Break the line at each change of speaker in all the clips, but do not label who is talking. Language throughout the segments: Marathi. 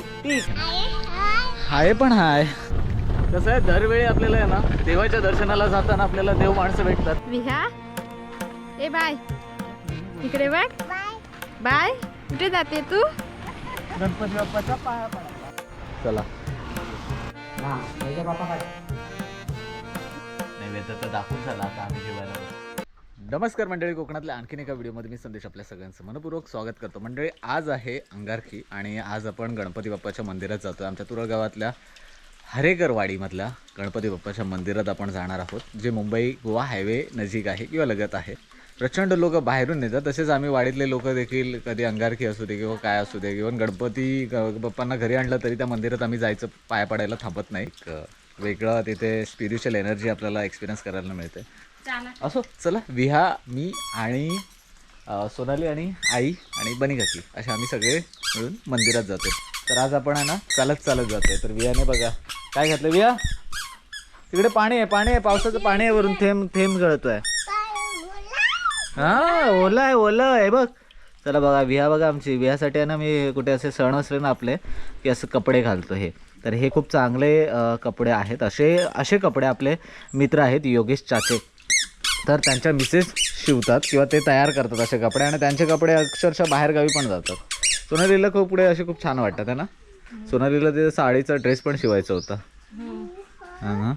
पीक हाय पण हाय. कसं आहे दरवेळी आपल्याला आहे ना देवाच्या दर्शनाला जाताना आपल्याला देव माणसं भेटतात.
विहा. ए बाय. इकडे बघ. बाय. कुठे जाते तू?
गणपती बाप्पाचा पाया पडा. चला. नैवेद्य तर दाखवून झाला आता आम्ही जेवायला. नमस्कार मंडळी कोकणातल्या आणखीन एका व्हिडिओमध्ये मी संदेश आपल्या सगळ्यांचं मनपूर्वक स्वागत करतो. मंडळी आज आहे अंगारकी आणि आज आपण गणपती बाप्पाच्या मंदिरात जातो आमच्या तुरळगावातल्या हरेकरवाडीमधल्या गणपती बाप्पाच्या मंदिरात आपण जाणार आहोत जे मुंबई गोवा हायवे नजीक आहे किंवा लगत आहे. प्रचंड लोक बाहेरून येतात. तसेच आम्ही वाडीतले लोक देखील कधी अंगारकी असू दे किंवा काय असू दे इव्हन गणपती ग- बाप्पांना घरी आणलं तरी त्या मंदिरात आम्ही जायचं पाया पडायला थांबत नाही. वेगळं तिथे स्पिरिच्युअल एनर्जी आपल्याला एक्सपिरियन्स करायला मिळते. असो चला विहा मी आणि सोनाली आणि आई आणि बनी काकी असे आम्ही सगळे मिळून मंदिरात जातो तर आज आपण आहे ना चालत चालत जातोय. तर विहाने बघा काय घातलं विहा? तिकडे पाणी आहे पाणी आहे पावसाचं पाणी आहे वरून थेंब थेंब गळतोय. हा ओला आहे ओला आहे बघ. चला बघा विहा बघा आमची. विहासाठी आहे ना मी कुठे असे सण असले ना आपले की असं कपडे घालतो हे. तर हे खूप चांगले कपडे आहेत. असे असे कपडे आपले मित्र आहेत योगेश चाचे. तर त्यांच्या मिसेस शिवतात किंवा ते तयार करतात असे कपडे आणि त्यांचे कपडे अक्षरशः बाहेरगावी पण जातात. सोनालीला खूप पुढे असे खूप छान वाटतात है ना? सोनालीला ते साडीचा ड्रेस पण शिवायचा होता. ना?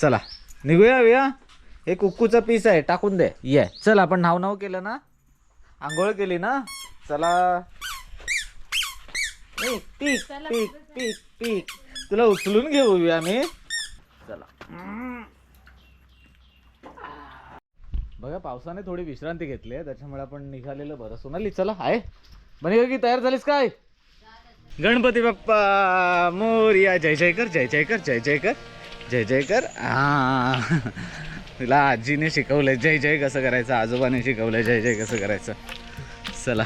चला निघूया विया हे कुक्कूचा पीस आहे टाकून दे. ये. चल आपण नाव नाव केलं ना? आंघोळ केली ना? चला. पीक पीक पीक पीक पीक. तुला उचलून घेऊ आम्ही. चला. बघा पावसाने थोडी विश्रांती घेतली आहे त्याच्यामुळे आपण निघालेलं बरं. सोनाली चला आहे. बने की तयार झालीस काय? गणपती बाप्पा मोरिया जय जयकर जय जयकर जय जयकर जय जयकर. हा तुला आजीने शिकवलंय जय जय कसं करायचं आजोबाने शिकवलंय जय जय कसं करायचं. चला.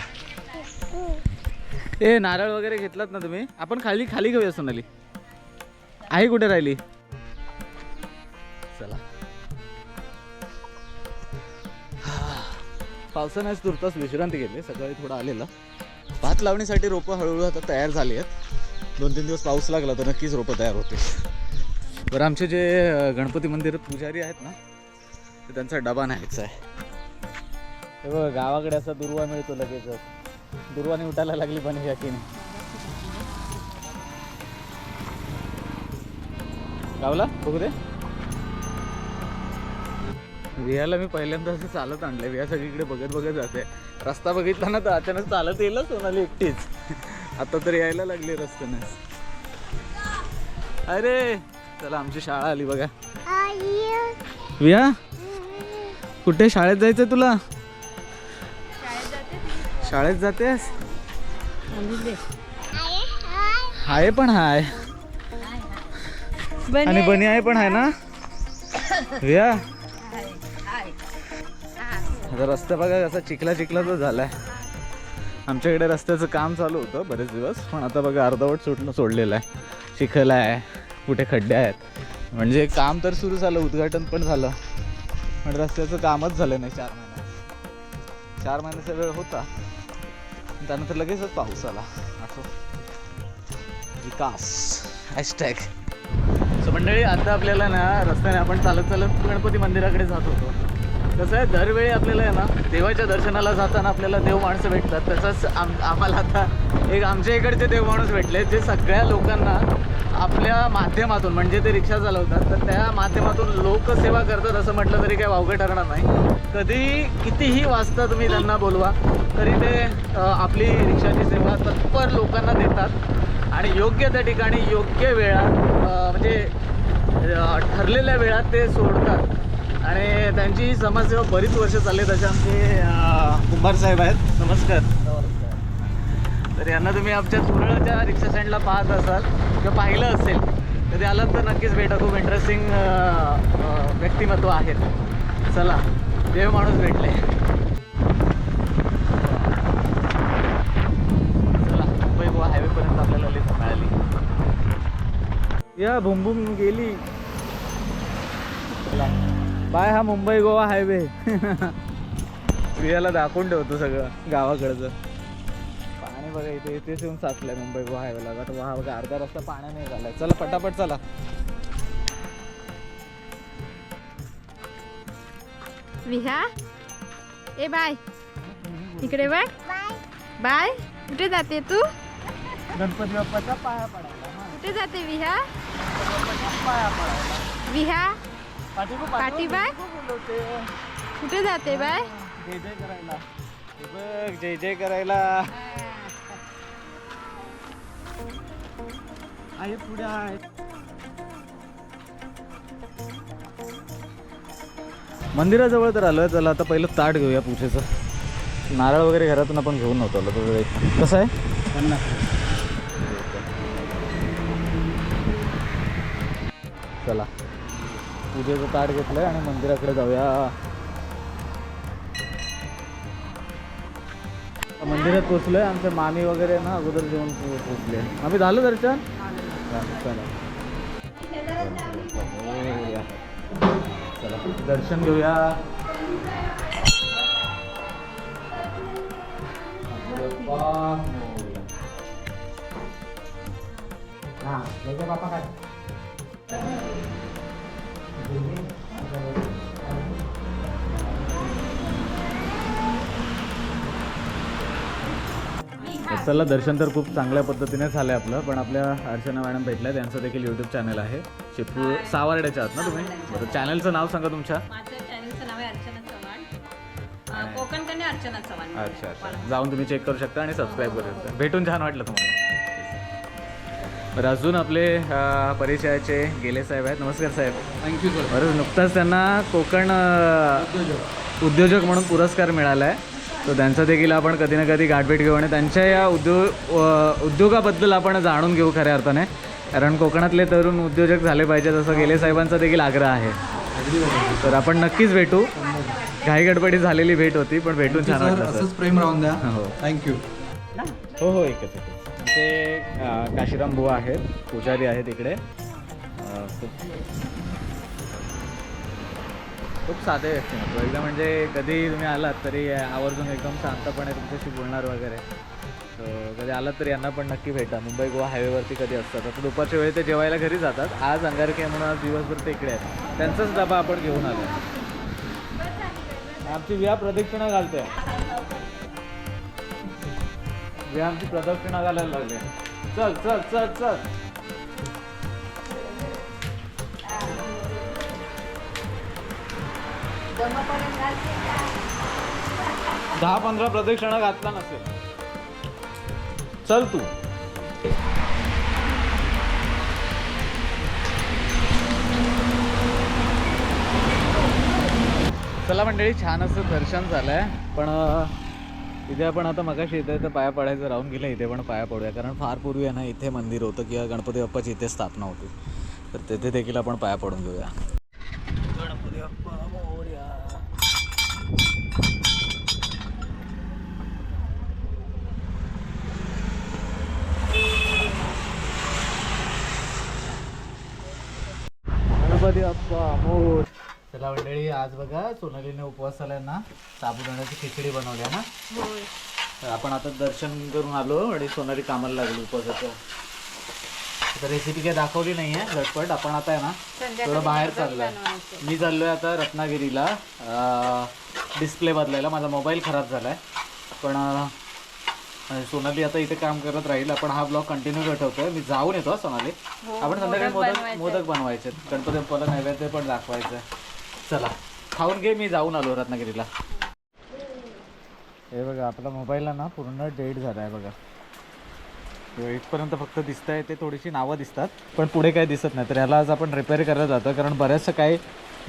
ए नारळ वगैरे घेतलात ना तुम्ही? आपण खाली खाली घेऊया सोनाली. आई कुठे राहिली? पावसानं आज तुर्तास विश्रांती घेतली सकाळी थोडं आलेलं. भात लावणीसाठी रोपं हळूहळू आता तयार झाली आहेत. दोन तीन दिवस पाऊस लागला तर नक्कीच रोपं तयार होते बरं आमचे जे गणपती मंदिर पुजारी आहेत ना ते त्यांचा डबा न्यायचा आहे. हे बघ गावाकडे असा दुर्वा मिळतो लगेच. दुर्वाने उठायला लागली पण की गावला? बघू दे. विहायला मी पहिल्यांदा असं चालत आणलंय. विहा सगळीकडे बघत बघत जाते. रस्ता बघितला ना तर अचानक चालत येईल सोनाली एकटीच. आता तर यायला लागली रस्त्याने. अरे चला आमची शाळा आली बघा. विहा कुठे शाळेत जायचंय तुला? शाळेत जातेस? हाय पण हाय. आणि बनी आहे पण आहे ना? विया तर रस्ता बघा कसा चिखला चिखलाच आहे आमच्याकडे रस्त्याचं काम चालू होतं बरेच दिवस पण आता बघा अर्धवट सुटणं सोडलेलं आहे. चिखल आहे कुठे खड्डे आहेत. म्हणजे काम तर सुरू झालं उद्घाटन पण झालं. पण रस्त्याचं कामच झालं नाही चार महिन्यात चार महिन्याचा वेळ होता. त्यानंतर लगेचच पाऊस आला. असं. विकास. हॅशटॅग सो मंडळी आता आपल्याला ना रस्त्याने आपण चालत चालत गणपती मंदिराकडे जात होतो. कसं आहे दरवेळी आपल्याला आहे ना देवाच्या दर्शनाला जाताना आपल्याला देव माणसं भेटतात. तसंच आम आम्हाला आता एक आमच्या इकडचे देव माणूस भेटले जे सगळ्या लोकांना आपल्या माध्यमातून म्हणजे ते रिक्षा चालवतात तर त्या माध्यमातून लोकसेवा करतात असं म्हटलं तरी काही वावगं ठरणार नाही. कधी कितीही वाजता तुम्ही त्यांना बोलवा तरी ते आपली रिक्षाची सेवा तत्पर लोकांना देतात. आणि योग्य त्या ठिकाणी योग्य वेळात म्हणजे ठरलेल्या वेळात ते सोडतात. आणि त्यांची समाजसेवा बरीच वर्ष चालली तसे आमचे कुंभार साहेब आहेत. नमस्कार. तर यांना तुम्ही आमच्या तुरळच्या रिक्षा स्टँडला पाहत असाल किंवा पाहिलं असेल कधी आलात तर नक्कीच भेटा. खूप इंटरेस्टिंग व्यक्तिमत्व आहेत. चला देव माणूस भेटले. चला मुंबई गोवा हायवेपर्यंत आपल्याला लिफ्ट मिळाली. या बुमबुम गेली बाय हा मुंबई गोवा हायवे. प्रियाला दाखवून ठेवतो सगळं गावाकडचं. पाणी बघा इथे इथेच येऊन साचलाय मुंबई गोवा हायवेला. आता हा बघा अर्धा रस्ता पाण्याने झालाय. चला पटापट चला.
विहा. ए बाय. इकडे बघ. बाय. कुठे जाते तू?
गणपती बाप्पाचा पाया पडायला
कुठे जाते विहा? विहा.
पाठी
बाय? कुठे जाते बाय?
जय जय करायला. बघ जय जय करायला. आहे पुढे आहे. मंदिराजवळ तर आलोय चला आता पहिलं ताट घेऊया पूजेचं. नारळ वगैरे घरातून आपण घेऊन नव्हतो आलो तो कसं आहे? चला. पूजेचं ताट घेतलंय आणि मंदिराकडे जाऊया. मंदिरात पोचलोय आमचे मामी वगैरे ना अगोदर जेवण पोचले आम्ही झालं दर्शन? चला. चला दर्शन घेऊया. हा बापा काय? चला दर्शन तर खूप चांगल्या पद्धतीने झालं आपलं पण आपल्या अर्चना मॅडम भेटल्या त्यांचं देखील यूट्यूब चॅनल आहे. चिपू सावर्ड्याच्या आहात ना तुम्ही? बरं चॅनलचं नाव सांगा तुमच्या. अच्छा अच्छा. जाऊन तुम्ही चेक करू शकता आणि सबस्क्राईब करू शकता. भेटून छान वाटलं तुम्हाला. बरं अजून आपले परिचयाचे गेले साहेब आहेत. नमस्कार साहेब.
थँक्यू सर
बरं नुकताच त्यांना कोकण उद्योजक. म्हणून पुरस्कार मिळाला आहे तर त्यांचा देखील आपण कधी ना कधी गाठभेट घेऊ आणि त्यांच्या या उद्योग उद्योगाबद्दल आपण जाणून घेऊ खऱ्या अर्थाने. कारण कोकणातले तरुण उद्योजक झाले पाहिजेत असं गेले साहेबांचा देखील आग्रह आहे. तर आपण नक्कीच भेटू. घाई गडबडी झालेली भेट होती पण भेटून छान वाटलं
असंच प्रेम राहून द्या.
हो.
थँक्यू
हो हो एकच एकच. ते काशीराम बुवा आहेत पुजारी आहेत इकडे. खूप खूप साधे व्यक्तिमत्व एकदम म्हणजे कधी तुम्ही आलात तरी आवर्जून एकदम शांतपणे तुमच्याशी बोलणार वगैरे. कधी आलात तरी यांना पण नक्की भेटा. मुंबई गोवा हायवेवरती कधी असतात. आता दुपारच्या वेळी ते जेवायला घरी जातात. आज अंगारकी म्हणून आज दिवसभर ते इकडे आहेत. त्यांचाच डबा आपण घेऊन आलो. आमची विया प्रदक्षिणा घालते. व्यायामची प्रदक्षिणा घालायला लागले. चल चल चल चल. दहा पंधरा प्रदक्षिणा घातला नसेल. चल तू. चला मंडळी छान असं दर्शन झालंय. पण इथे आपण आता मगाशी इथे तर पाया पडायचं राहून गेलं इथे पण पाया पडूया. कारण फार पूर्वी आहे ना इथे मंदिर होतं किंवा गणपती बाप्पाची इथे स्थापना होती. तर तिथे देखील आपण पाया पडून घेऊया गणपती बाप्पा गणपती बाप्पा मोर. चला मंडळी आज बघा सोनालीने उपवासाला ना साबुदाण्याची खिचडी बनवली आहे ना? तर आपण आता दर्शन करून आलो आणि सोनाली कामाला लागली उपवासाचं. तर रेसिपी काही दाखवली नाही आहे झटपट. आपण आता आहे ना थोडं बाहेर चाललोय. मी चाललोय आता रत्नागिरीला डिस्प्ले बदलायला. माझा मोबाईल खराब झालाय. पण अं, सोनाली आता इथे काम करत राहील. आपण हा ब्लॉग कंटिन्यू ठेवतोय. मी जाऊन येतो हा, सोनाली. आपण संध्याकाळी मोदक मोदक बनवायचे. गणपती नैवेद्य पण दाखवायचं चला खाऊन घे मी जाऊन आलो रत्नागिरीला. हे बघा आपला मोबाईलला ना पूर्ण डेट झाला आहे बघा इथपर्यंत फक्त दिसत आहे ते थोडीशी नावं दिसतात. पण पुढे काही दिसत नाही तर याला आज आपण रिपेअर करायला जातो कारण बऱ्याचसं काही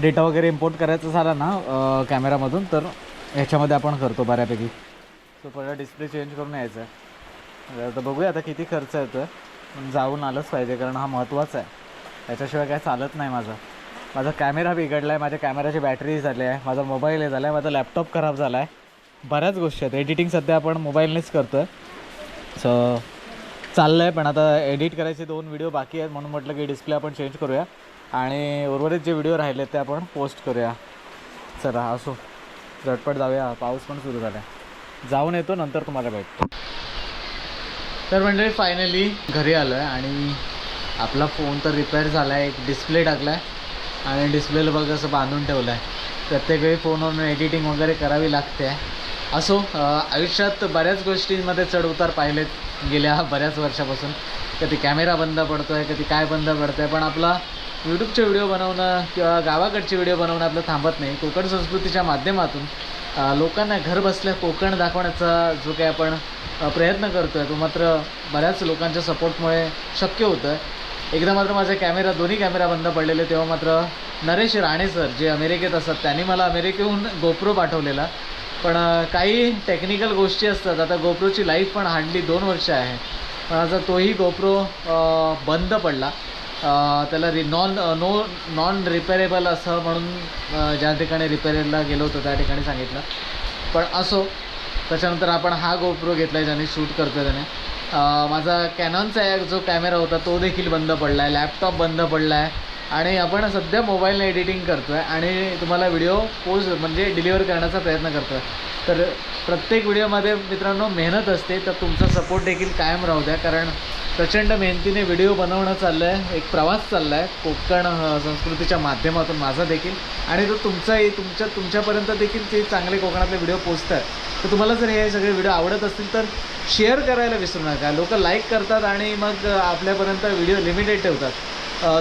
डेटा वगैरे इम्पोर्ट करायचं झाला ना कॅमेरामधून तर ह्याच्यामध्ये आपण करतो बऱ्यापैकी. सो पहिला डिस्प्ले चेंज करून यायचं आहे. आता बघूया आता किती खर्च येतो पण जाऊन आलंच पाहिजे कारण हा महत्त्वाचा आहे. त्याच्याशिवाय काय चालत नाही माझा. माझा कॅमेरा बिघडला आहे माझ्या कॅमेराची बॅटरी झाली आहे माझा मोबाईल हे झाला आहे माझा लॅपटॉप खराब झाला आहे बऱ्याच गोष्टी आहेत. एडिटिंग सध्या आपण मोबाईलनेच करतो आहे सो चाललं आहे पण आता एडिट करायचे दोन व्हिडिओ बाकी आहेत म्हणून म्हटलं की डिस्प्ले आपण चेंज करूया. आणि उर्वरित जे व्हिडिओ राहिले ते आपण पोस्ट करूया. चला असो. झटपट जाऊया. पाऊस पण सुरू झाला आहे जाऊन येतो नंतर तुम्हाला भेटतो. तर म्हणजे फायनली घरी आलो आहे आणि आपला फोन तर रिपेअर झाला आहे एक डिस्प्ले टाकला आहे आणि डिस्प्लेला बघ असं बांधून ठेवलं आहे प्रत्येक वेळी फोनवरून एडिटिंग वगैरे करावी लागते. असो आयुष्यात बऱ्याच गोष्टींमध्ये चढउतार पाहिलेत गेल्या बऱ्याच वर्षापासून. कधी कॅमेरा बंद पडतो आहे कधी काय बंद पडतं आहे पण आपला यूट्यूबचे व्हिडिओ बनवणं किंवा गावाकडचे व्हिडिओ बनवणं आपलं थांबत नाही. कोकण संस्कृतीच्या माध्यमातून लोकांना घर बसल्या कोकण दाखवण्याचा जो काही आपण प्रयत्न करतो आहे तो मात्र बऱ्याच लोकांच्या सपोर्टमुळे शक्य होतं आहे एकदा मात्र माझ्या कॅमेरा दोन्ही कॅमेरा बंद पडलेले तेव्हा मात्र नरेश राणे सर जे अमेरिकेत असतात त्यांनी मला अमेरिकेहून गोप्रो पाठवलेला. पण काही टेक्निकल गोष्टी असतात. आता गोप्रोची लाईफ पण हार्डली दोन वर्ष आहे. पण आता तोही गोप्रो बंद पडला. त्याला रि नॉन नो नॉन रिपेरेबल असं म्हणून ज्या ठिकाणी रिपेअरला गेलो होतो त्या ठिकाणी सांगितलं. पण असो त्याच्यानंतर आपण हा गोप्रो घेतला आहे ज्याने शूट करतो आहे त्याने. माझा कॅनॉनचा एक जो कॅमेरा होता तो देखील बंद पडला आहे लॅपटॉप बंद पडला आहे आणि आपण सध्या मोबाईलने एडिटिंग करतो आहे आणि तुम्हाला व्हिडिओ पोस्ट म्हणजे डिलिव्हर करण्याचा प्रयत्न करतो आहे तर प्रत्येक व्हिडिओमध्ये मित्रांनो मेहनत असते तर तुमचा सपोर्ट देखील कायम राहू द्या. कारण प्रचंड मेहनतीने व्हिडिओ बनवणं चाललं आहे एक प्रवास चालला आहे कोकण संस्कृतीच्या माध्यमातून माझा देखील. आणि तो तुमचाही तुमच्या तुमच्यापर्यंत देखील ते चांगले कोकणातले व्हिडिओ पोचत आहेत तर तुम्हाला जर हे सगळे व्हिडिओ आवडत असतील तर शेअर करायला विसरू नका. लोक लाईक करतात आणि मग आपल्यापर्यंत व्हिडिओ लिमिटेड ठेवतात.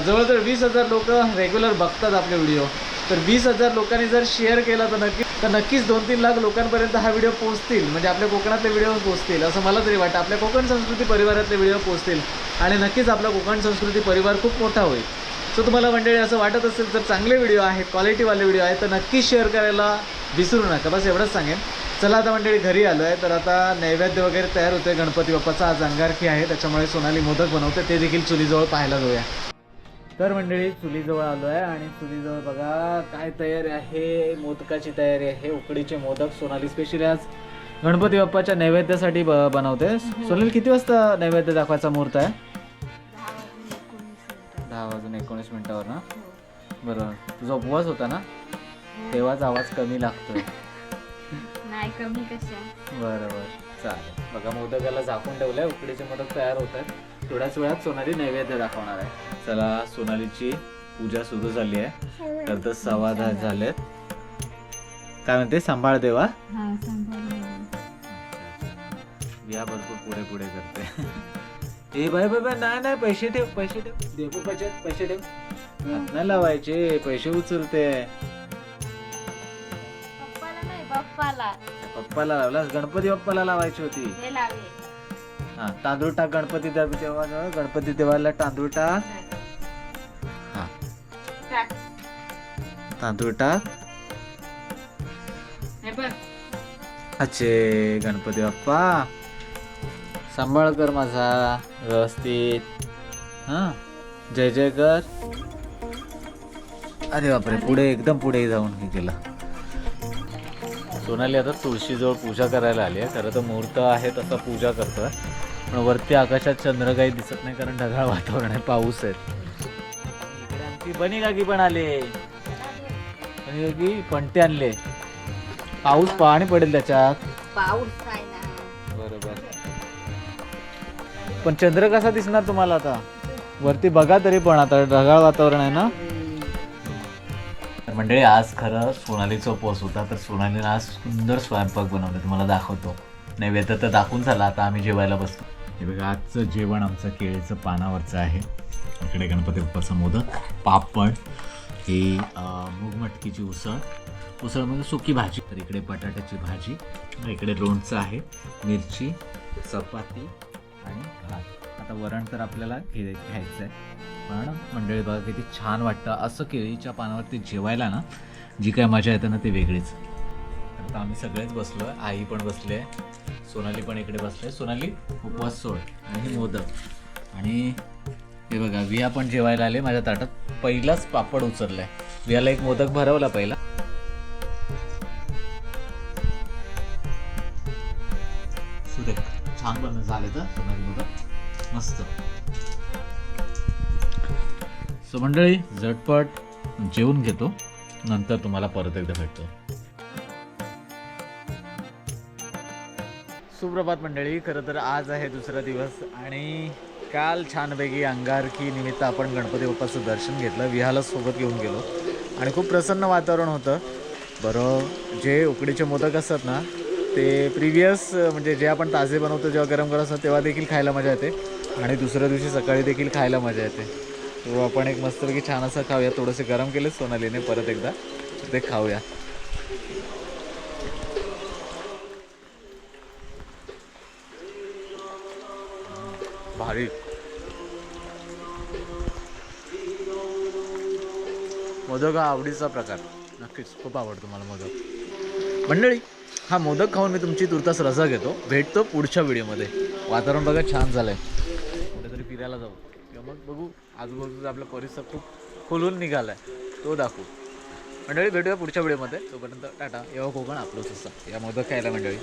जवळजवळ वीस हजार लोक रेग्युलर बघतात आपले व्हिडिओ तर वीस हजार लोकांनी जर शेअर केला तर नक्की तर नक्कीच दोन तीन लाख लोकांपर्यंत हा व्हिडिओ पोहोचतील. म्हणजे आपल्या कोकणातले व्हिडिओ पोहोचतील असं मला तरी वाटतं. आपल्या कोकण संस्कृती परिवारातले व्हिडिओ पोहोचतील. आणि नक्कीच आपला कोकण संस्कृती परिवार खूप मोठा होईल. सो तुम्हाला मंडळी असं वाटत असेल तर चांगले व्हिडिओ आहेत क्वालिटीवाले व्हिडिओ आहेत तर नक्कीच शेअर करायला विसरू नका. बस एवढंच सांगेन. चला आता मंडळी घरी आलो आहे तर आता नैवेद्य वगैरे तयार होते गणपती बाप्पाचा आज अंगारखी आहे. त्याच्यामुळे सोनाली मोदक बनवते. ते देखील चुलीजवळ पाहायला जाऊया. तर मंडळी चुलीजवळ आलो आहे आणि चुलीजवळ बघा काय तयारी आहे. मोदकाची तयारी आहे. उकडीचे मोदक सोनाली स्पेशली आज गणपती बाप्पाच्या नैवेद्यासाठी ब बनवते. सोनाली किती वाजता नैवेद्य दाखवायचा मुहूर्त आहे? दहा वाजून एकोणीस मिनिटावर ना? बरोबर तुझा उपवास होता ना? तेव्हाच आवाज कमी लागतोय.
नाही कमी कशा
बरं बरं. चालेल. बघा मोदकाला झाकून ठेवलंय. उकडीचे मोदक तयार होत आहेत. थोड्याच वेळात सोनाली नैवेद्य दाखवणार आहे. चला सोनालीची पूजा सुरू झाली आहे. तर तर दहा झालेत. काय म्हणते? सांभाळ देवा.
हा
या भरपूर पुढे पुढे करते. ए बाय बाय बाय नाही नाही पैसे ठेव पैसे ठेव. देऊ पैसे पैसे ठेव. हात नाही लावायचे पैसे उचलते.
पप्पाला
पप्पाला. लावलास? गणपती बाप्पाला लावायची होती.
हे
तांदूळ टाक गणपती देवा तेव्हा गणपती देवाला तांदूळ टाक हा.
टाक
तांदूळ टाक
हे बघ.
अच्छे गणपती बाप्पा. सांभाळ कर माझा. व्यवस्थित. हा. जय जय कर. अरे बापरे पुढे एकदम पुढे जाऊन हे केलं. सोनाली आता तुळशीजवळ पूजा करायला आली आहे. खरं तर मुहूर्त आहे तसा पूजा करतोय. पण वरती आकाशात चंद्र काही दिसत नाही कारण ढगाळ वातावरण आहे पाऊस आहे. इकडे आमची बनी काकी पण आले. बनी काकी पणते आणले. पाऊस पाणी पडेल त्याच्यात.
पाऊस आहे ना.
बरोबर. पण चंद्र कसा दिसणार तुम्हाला आता? वरती बघा तरी पण आता ढगाळ वातावरण आहे ना? मंडळी आज खरं सोनालीचा उपवास होता तर सोनालीनं आज सुंदर स्वयंपाक बनवले. तुम्हाला दाखवतो. नैवेद्य तर दाखवून झाला आता आम्ही जेवायला बसतो. हे बघा आजचं जेवण आमचं केळीचं पानावरचं आहे. इकडे गणपती बाप्पाचं मोदक पापड ही मूग मटकीची उसळ. उसळ म्हणजे सुकी भाजी तर इकडे बटाट्याची भाजी इकडे लोणचं आहे मिरची चपाती आणि भात. आता वरण तर आपल्याला घे घ्यायचं आहे पण मंडळी बघा किती छान वाटतं. असं केळीच्या पानावरती जेवायला ना जी काय मजा येते ना ती वेगळीच. तर आता आम्ही सगळेच बसलो आहे आई पण बसली आहे सोनाली पण इकडे बसले. सोनाली उपवास सोड. आणि मोदक. आणि हे बघा विया पण जेवायला आले माझ्या ताटात. पहिलाच पापड उचललाय. वियाला एक मोदक भरवला पहिला. सुरेख छान बनलं झाले तर सोनाली मोदक. मस्त. सो मंडळी झटपट जेवून घेतो. नंतर तुम्हाला परत एकदा भेटतो. सुप्रभात मंडळी खरं तर आज आहे दुसरा दिवस आणि काल छानपैकी अंगारकी निमित्त आपण गणपती बाप्पाचं दर्शन घेतलं विहाला सोबत घेऊन गेलो आणि खूप प्रसन्न वातावरण होतं. बरं जे उकडीचे मोदक असतात ना ते प्रिव्हियस म्हणजे जे आपण ताजे बनवतो जेव्हा गरम करत असतात तेव्हा देखील खायला मजा येते आणि दुसऱ्या दिवशी सकाळी देखील खायला मजा येते. तो आपण एक मस्तपैकी छान असं खाऊया थोडंसं गरम केले सोनालीने परत एकदा ते खाऊया. भारी. मोदक हा आवडीचा प्रकार. नक्कीच खूप आवडतो मला मोदक. मंडळी हा मोदक खाऊन मी तुमची तुर्तास रजा घेतो. भेटतो पुढच्या व्हिडिओमध्ये. वातावरण बघा छान झालं आहे कुठेतरी फिरायला जाऊ. किंवा मग बघू आजूबाजूचा आपला परिसर खूप खोलून निघाला आहे तो दाखवू. मंडळी भेटूया पुढच्या व्हिडिओमध्ये. तोपर्यंत टाटा. येवा कोकण आपलंच असतं. या मोदक खायला मंडळी.